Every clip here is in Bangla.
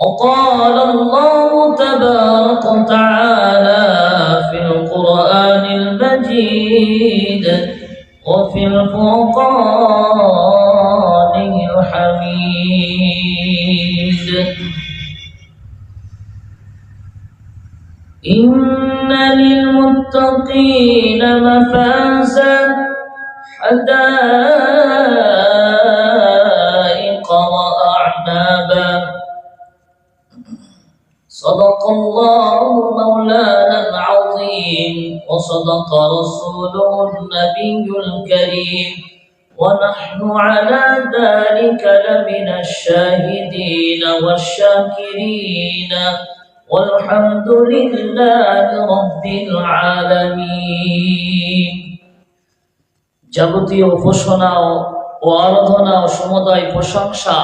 وقال الله تبارك وتعالى في القرآن المجيد وفي الفرقان الحميد. إن للمتقين مفازا حدائق وأعنابا. صدق الله مولانا العظيم وصدق رسوله النبي الكريم ونحن على ذلك لمن الشاهدين والشاكرين والحمد لله رب العالمين যাবতীয় ঘোষণা ও- ও আরাধনা ও সমুদায় প্রশংসা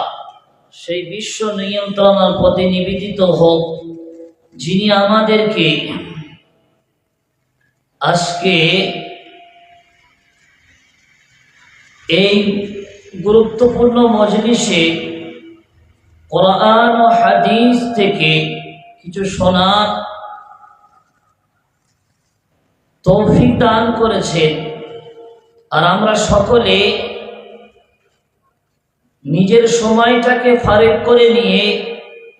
সেই বিশ্ব নিয়ন্ত্রণার প্রতি নিবেদিত হোক, যিনি আমাদেরকে আজকে এই গুরুত্বপূর্ণ মজলিসে কোরআন ও হাদিস থেকে কিছু শোনার তৌফিক দান করেছেন। আর আমরা সকলে নিজের সময়টাকে ফারেক করে নিয়ে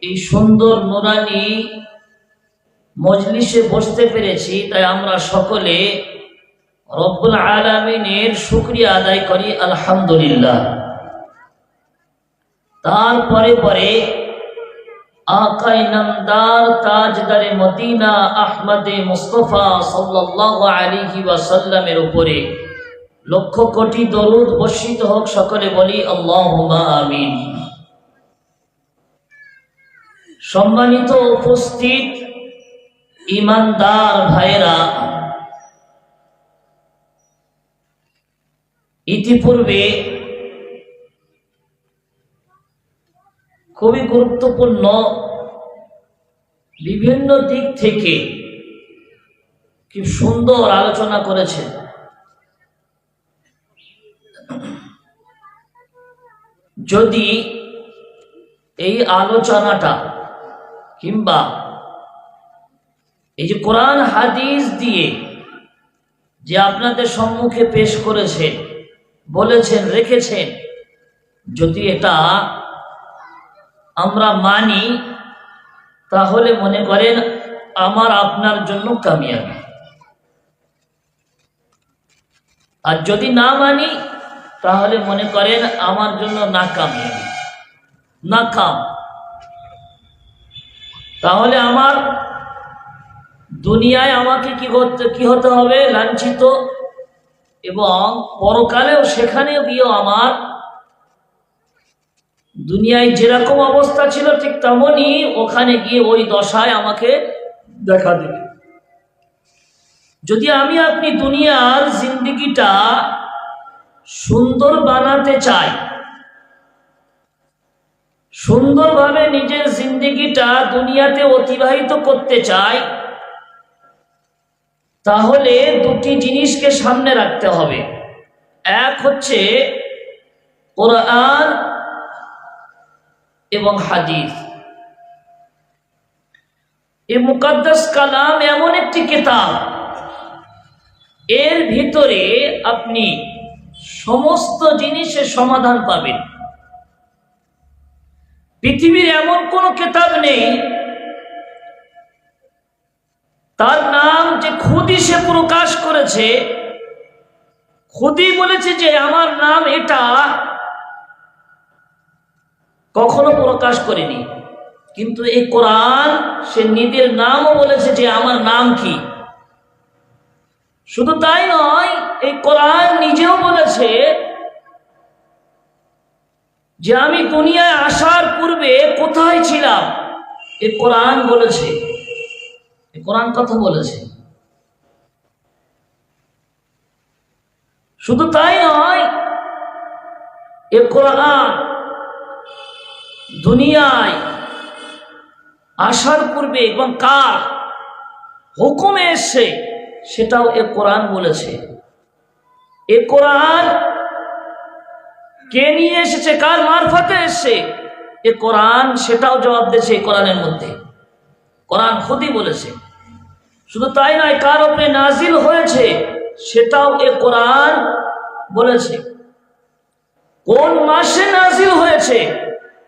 এই সুন্দর নুরানি মজলিসে বসতে পেরেছি, তাই আমরা সকলে রব্বুল আলমিনের শুক্রিয়া আদায় করি, আলহামদুলিল্লাহ। তারপরে পরে আকাই নামদার আহমদে মুস্তফা সাল্লাল্লাহু আলাইহি ওয়াসাল্লামের উপরে লক্ষ কোটি দরুদ বর্ষিত হোক, সকলে বলি আমিন। সম্মানিত উপস্থিত ইমানদার ভাইরা ইতিপূর্বে খুবই গুরুত্বপূর্ণ বিভিন্ন দিক থেকে কি সুন্দর আলোচনা করেছেন। যদি এই আলোচনাটা কিংবা এই যে কোরআন হাদিস দিয়ে যে আপনাদের সম্মুখে পেশ করেছেন বলেছেন, রেখেছেন, যদি এটা আমরা মানি, তাহলে মনে করেন আমার আপনার জন্য কামিয়াবি। আর যদি না মানি তাহলে মনে করেন আমার জন্য না কামিয়াবি না কাম তাহলে আমার দুনিয়ায় আমাকে কি করতে, কি হতে হবে? লাঞ্ছিত। এবং পরকালেও সেখানে গিয়েও আমার দুনিয়ায় যেরকম অবস্থা ছিল ঠিক তেমনই ওখানে গিয়ে ওই দশায় আমাকে দেখা দেবে। যদি আমি আপনি দুনিয়ার জিন্দিগিটা সুন্দর বানাতে চাই। সুন্দরভাবে নিজের জিন্দিগিটা দুনিয়াতে অতিবাহিত করতে চাই, তাহলে দুটি জিনিসকে সামনে রাখতে হবে। এক হচ্ছে কোরআন এবং হাদিস। এই মুকাদ্দাস কালাম এমন একটি কিতাব, এর ভিতরে আপনি সমস্ত জিনিসের সমাধান পাবেন। পৃথিবীর এমন কোন কিতাব নেই, তার নাম যে খুদি সে প্রকাশ করেছে, খুদি বলেছে যে আমার নাম এটা, কখনো প্রকাশ করেনি। কিন্তু এই কোরআন সে নিজের নামও বলেছে যে আমার নাম কি? শুধু তাই নয়, এই কোরআন নিজেও বলেছে যে আমি দুনিয়ায় আসার পূর্বে কোথায় ছিলাম? এই কোরআন বলেছে। এই কোরআন কথা বলেছে। শুধু তাই নয়, এ কোরআন দুনিয়ায় আসার পূর্বে এবং কার হুকুমে এসছে। সেটাও এ কোরআন বলেছে। এ কোরআন কে নিয়ে এসেছে, কার মারফতে এসছে? এ কোরআন সেটাও জবাব দিয়েছে এই কোরআনের মধ্যে। কোরআন খুদই বলেছে। শুধু তাই নয়, কার ওপরে নাজিল হয়েছে সেটাও এ কোরআন বলেছে। কোন মাসে নাজিল হয়েছে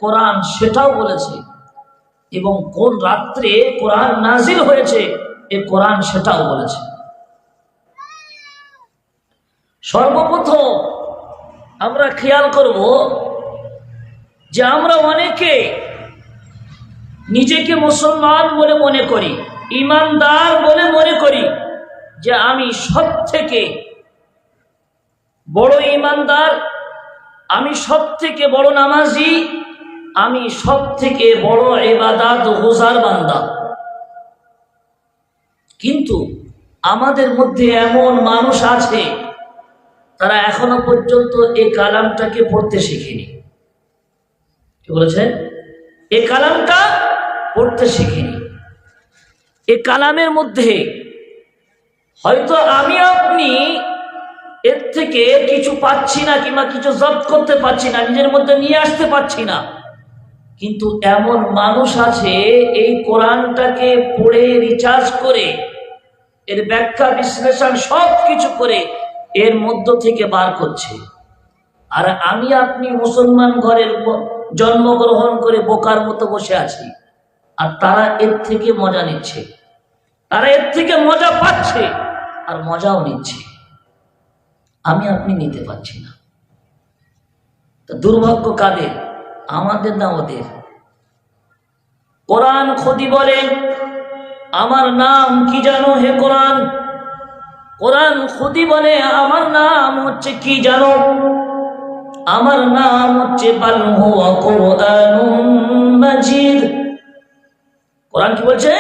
কোরআন সেটাও বলেছে। এবং কোন রাত্রে কোরআন নাজিল হয়েছে এ কোরআন সেটাও বলেছে। সর্বপ্রথম আমরা খেয়াল করব যে আমরা অনেকে নিজেকে মুসলমান বলে মনে করি, ইমানদার বলে মনে করি যে আমি সব থেকে বড় ইমানদার, আমি সব থেকে বড় নামাজি, আমি সব থেকে বড় এবাদাত হোজার বান্দা। কিন্তু আমাদের মধ্যে এমন মানুষ আছে তারা এখনও পর্যন্ত এই কালামটাকে পড়তে শিখেনি। কি বলেছেন এ কালামটা পড়তে শিখিনি। এ কালামের মধ্যে হয়তো আমি আপনি এর থেকে কিছু পাচ্ছি না কিংবা কিছু জব্দ করতে পারছি না, নিজের মধ্যে নিয়ে আসতে পারছি না। কিন্তু এমন মানুষ আছে, এই কোরআনটাকে পড়ে রিচার্জ করে, এর ব্যাখ্যা, বিশ্লেষণ সব কিছু করে এর মধ্য থেকে বার করছে। আর আমি আপনি মুসলমান ঘরের জন্মগ্রহণ করে বোকার মতো বসে আছি। আর তারা এর থেকে মজা নিচ্ছে। তারা এর থেকে মজা পাচ্ছে আর মজাও নিচ্ছে। আমি আপনি নিতে পারছি না। দুর্ভাগ্য কাদের? আমাদের না ওদের? কোরআন খদি বলে, আমার নাম কি জানো হে কোরআন? কোরআন খুদি বলে, আমার নাম হচ্ছে কি জানো? আমার নাম হচ্ছে কোরআন কি বলছে?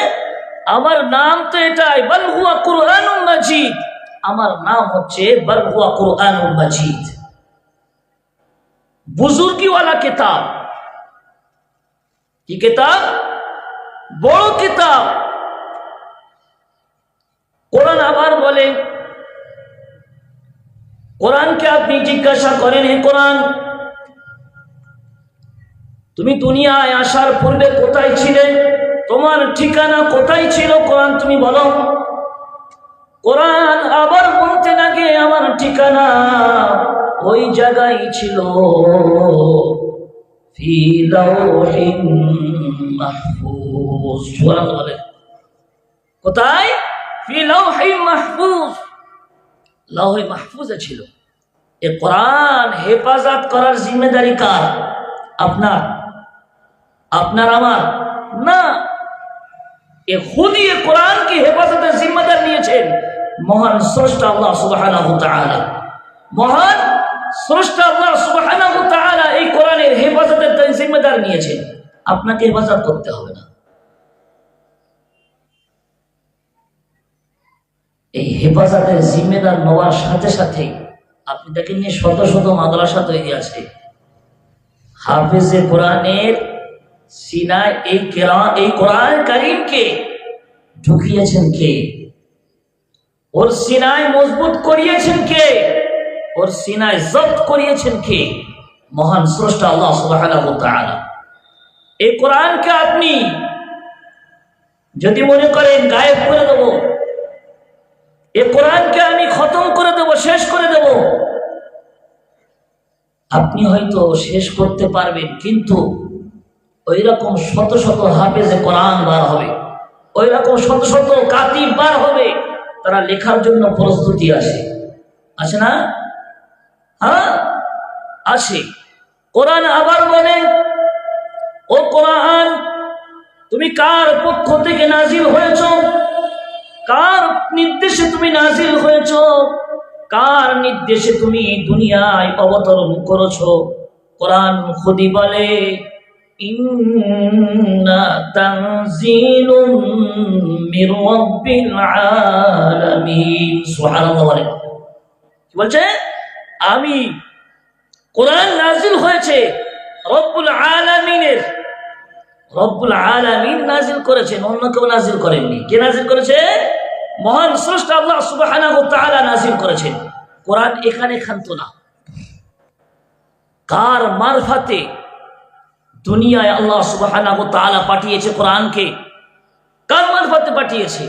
আমার নাম তো এটাই বাল হুয়া কোরআনুম মাজিদ। আমার নাম হচ্ছে বাল হুয়া কোরআনুম মাজিদ। বুজুর্গিওয়ালা কিতাব। কি কিতাব? বড় কিতাব। কোরআন আবার বলে কোরআনকে আপনি জিজ্ঞাসা করেন, হে কোরআন, তুমি দুনিয়ায় আসার পূর্বে কোথায় ছিলে? তোমার ঠিকানা কোথায় ছিল? কোরআন তুমি বলো। কোরআন আবার বলতে লাগে, আমার ঠিকানা ওই জায়গায় ছিল। কোথায়? ফি লাউহি মাহফুজ। লাউহি মাহফুজে ছিল। এ কোরআন হেফাজত করার জিম্মেদারি কার? আপনার। আপনার আমার। না। এ খুদি এ কোরআনকে হেফাজতের জিম্মেদার নিয়েছেন মহান স্রষ্টা আল্লাহ তাআলা। মহান স্রষ্টা আল্লাহ তাআলা এই কোরআনের হেফাজতের জিম্মেদার নিয়েছেন। আপনাকে হেফাজত করতে হবে না। হেফাজতের জিম্মেদার নেওয়ার সাথে সাথে আপনি দেখেন যে শত শত মাদ্রাসা তৈরি আছে। হাফেজে কোরআনের সিনায় এই কেরা এই কোরআন কারিমকে ঢুকিয়েছেন কে? ওর সিনায় মজবুত করিয়েছেন কে? ওর সিনায় জব্দ করিয়েছেন কে? মহান স্রষ্টা আল্লাহ তাআলা। এই কোরআনকে আপনি যদি মনে করেন গায়েব করে দেবো এ কোরআনকে আমি খতম করে দেব, শেষ করে দেব। আপনি হয়তো শেষ করতে পারবেন, কিন্তু ওই রকম শত শত হাফেজে কোরআন বার হবে ওই রকম শত শত কাতিব বার হবে, তারা লেখার জন্য প্রস্তুতি আসে। আছে না? হ্যাঁ? আছে কোরআন আবার বলে, ও কোরআন, তুমি কার পক্ষ থেকে নাজিল হয়েছ? কার নির্দেশে তুমি নাজিল হয়েছ? কার নির্দেশে তুমি দুনিয়ায় অবতরণ করেছ? কোরআন খুদি বলে বলছে? আমি কোরআন নাজিল হয়েছে রব্বুল আলামিনের রব্বুল আলামিন নাজিল করেছেন, অন্য কেউ নাজিল করেননি। কে নাজিল করেছে? মহান স্রষ্টা আল্লাহ সুবহানাহু তাআলা নাজিল করেছেন। কোরআন এখানে খান্ত না। কার মারফাতে দুনিয়ায় আল্লাহ সুবহানাহু তাআলা পাঠিয়েছে কোরআনকে? কার মারফাতে পাঠিয়েছে?